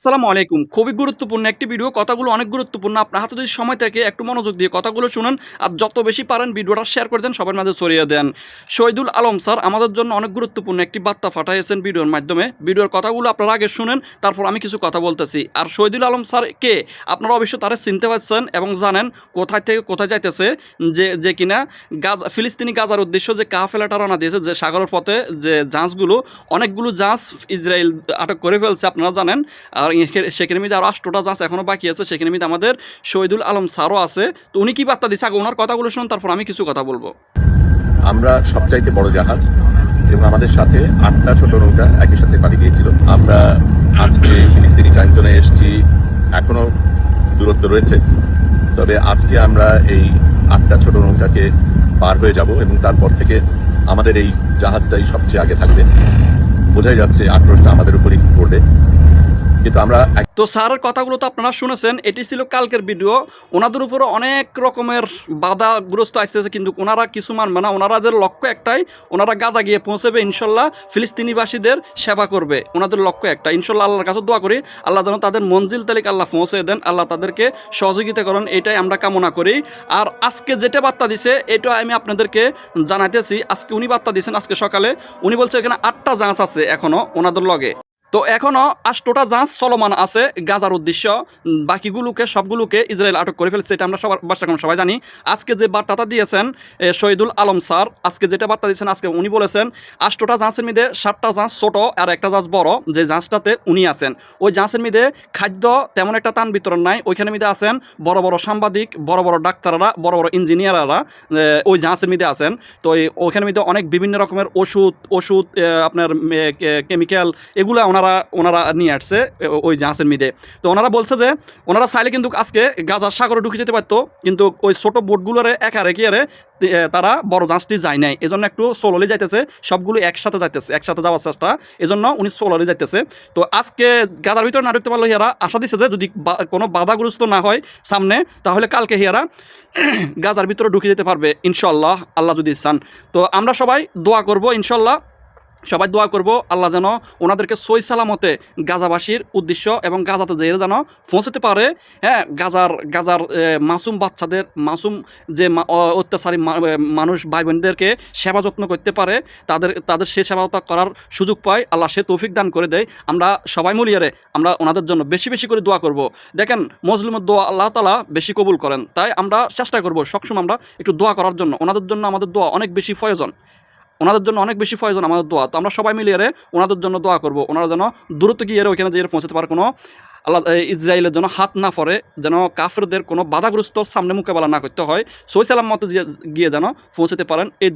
আসসালামু আলাইকুম। খুবই গুরুত্বপূর্ণ একটি ভিডিও কথাগুলো অনেক গুরুত্বপূর্ণ। আপনার হাতে যদি সময় থাকে, একটু মনোযোগ দিয়ে কথাগুলো শুনুন। আর যত বেশি পারেন, ভিডিওটা শেয়ার করে দেন, সবার মাঝে ছড়িয়ে দেন। শহীদুল আলম স্যার, আমাদের জন্য অনেক গুরুত্বপূর্ণ একটি বার্তা পাঠাইয়েছেন ভিডিওর মাধ্যমে। ভিডিওর কথাগুলো আপনারা আগে শুনেন, তারপর আমি কিছু কথা বলতেছি। আর শহীদুল আলম স্যার কে? আপনারা অবশ্যই তারা চিনতে পারছেন এবং জানেন কোথায় থেকে কোথায় যাইতেছে, যে যে কিনা গাজা, ফিলিস্তিনি গাজার উদ্দেশ্য যে কাফেলাটা রওনা দিয়েছে, যে সাগরের পথে যে জাহাজগুলো, অনেকগুলো জাহাজ ইসরায়েল আটক করে ফেলছে, আপনারা জানেন। আর এখে- সেখানে মধ্যে আরও আষ্টটা জাহাজ এখনও বাকি আছে। সেখানে মধ্যে আমাদের শহীদুল আলম স্যারও আছে। তো উনি কি বার্তা দিচ্ছে আগে ওনার কথাগুলো শুনুন, তারপর আমি কিছু কথা বলব। আমরা সবচাইতে বড় জাহাজ এবং আমাদের সাথে আটটা ছোট নৌকা একই সাথে পাড়ি দিয়েছিল। আমরা আজকে ফিলিস্তিনি টাইম এসেছি। এখনও দূরত্ব রয়েছে। তবে আজকে আমরা এই আটটা ছোট নৌকাকে পার হয়ে যাব এবং তারপর থেকে আমাদের এই জাহাজটাই সবচেয়ে আগে থাকবে। বোঝাই যাচ্ছে আক্রোশটা আমাদের উপরই পড়বে। কিন্তু আমরা তো স্যারের কথাগুলো তো আপনারা শুনেছেন, এটি ছিল কালকের ভিডিও। ওনাদের উপরে অনেক রকমের বাধাগ্রস্ত আসতেছে, কিন্তু ওনারা কিছু মানবে না। ওনারাদের লক্ষ্য একটাই, ওনারা গাজা গিয়ে পৌঁছবে, ইনশাল্লাহ ফিলিস্তিনিবাসীদের সেবা করবে। ওনাদের লক্ষ্য একটা ইনশাল্লাহ আল্লাহর কাছে দোয়া করি, আল্লাহ যেন তাদের মঞ্জিল তালিকা আল্লাহ পৌঁছে দেন, আল্লাহ তাদেরকে সহযোগিতা করেন, এটাই আমরা কামনা করি। আর আজকে যেটা বার্তা দিছে, এটা আমি আপনাদেরকে জানাইতেছি, আজকে উনি বার্তা দিয়েছেন আজকে সকালে। উনি বলছে এখানে আটটা জাহাজ আছে এখনও ওনাদের লগে। তো এখনও আষ্টটা জাহাজ চলমান আছে গাজার উদ্দেশ্য। বাকিগুলোকে, সবগুলোকে ইসরায়েল আটক করে ফেলছে, এটা আমরা সবার এখন সবাই জানি। আজকে যে বার্তাটা দিয়েছেন শহীদুল আলম স্যার, আজকে যেটা বার্তা দিয়েছেন, আজকে উনি বলেছেন, আষ্টটা জাহাজের মধ্যে সাতটা জাহাজ ছোট আর একটা জাহাজ বড়, যে জাহাজটাতে উনি আছেন। ওই জাহাজের মধ্যে খাদ্য তেমন একটা তান বিতরণ নাই ওইখানে মধ্যে আছেন বড় বড় সাংবাদিক, বড় বড় ডাক্তাররা, বড় বড় ইঞ্জিনিয়াররা ওই জাহাজের মধ্যে আছেন। তো ওইখানে মধ্যে অনেক বিভিন্ন রকমের ওষুধ ওষুধ আপনার কেমিক্যাল, এগুলো ওনারা ওনারা ওনারা নিয়ে আসছে ওই জাহাজের মধ্যে তো ওনারা বলছে যে, ওনারা চাইলে কিন্তু আজকে গাজার সাগরে ঢুকে যেতে পারতো, কিন্তু ওই ছোট বোটগুলোরে একা রেখে আরে তারা বড় জাহাজটি যায় নাই। এজন্য একটু সোললে যাইতেছে, সবগুলো একসাথে যাইতেছে, একসাথে যাওয়ার চেষ্টা। এজন্য উনি সোললে যাইতেছে। তো আজকে গাজার ভিতরে না ঢুকতে পারলে হিয়ারা আশা দিচ্ছে যে, যদি কোনো বাধাগ্রস্ত না হয় সামনে, তাহলে কালকে হিয়ারা গাজার ভিতরে ঢুকে যেতে পারবে ইনশাল্লাহ আল্লাহ যদি চান। তো আমরা সবাই দোয়া করব ইনশাল্লাহ সবাই দোয়া করব আল্লাহ যেন ওনাদেরকে সই সালামতে গাজাবাসীর উদ্দেশ্য এবং গাজাতে যেয়ে যেন পৌঁছাতে পারে। হ্যাঁ গাজার গাজার মাসুম বাচ্চাদের, মাসুম যে অত্যাচারী মানুষ ভাই বোনদেরকে সেবা যত্ন করতে পারে, তাদের তাদের সে সেবাটা করার সুযোগ পায়, আল্লাহ সে তৌফিক দান করে দেয়। আমরা সবাই মিলিয়ে আমরা ওনাদের জন্য বেশি বেশি করে দোয়া করব। দেখেন মজলুমের দোয়া আল্লাহ তালা বেশি কবুল করেন, তাই আমরা চেষ্টা করব সবসময় আমরা একটু দোয়া করার জন্য। ওনাদের জন্য আমাদের দোয়া অনেক বেশি প্রয়োজন। ওনাদের জন্য অনেক বেশি প্রয়োজন আমাদের দোয়া। তো আমরা সবাই মিলিয়ে ওনাদের জন্য দোয়া করব। ওনারা যেন দূরত্ব গিয়ে ওইখানে যেয়ে পৌঁছাতে পারে কোনো আল্লাহ ইসরায়েলের জন্য হাত না পড়ে যেন কাফেরদের কোনো বাধাগ্রস্ত সামনে মোকাবেলা না করতে হয়। সৈসালাম মতো গিয়ে যেন পৌঁছাতে পারেন। এই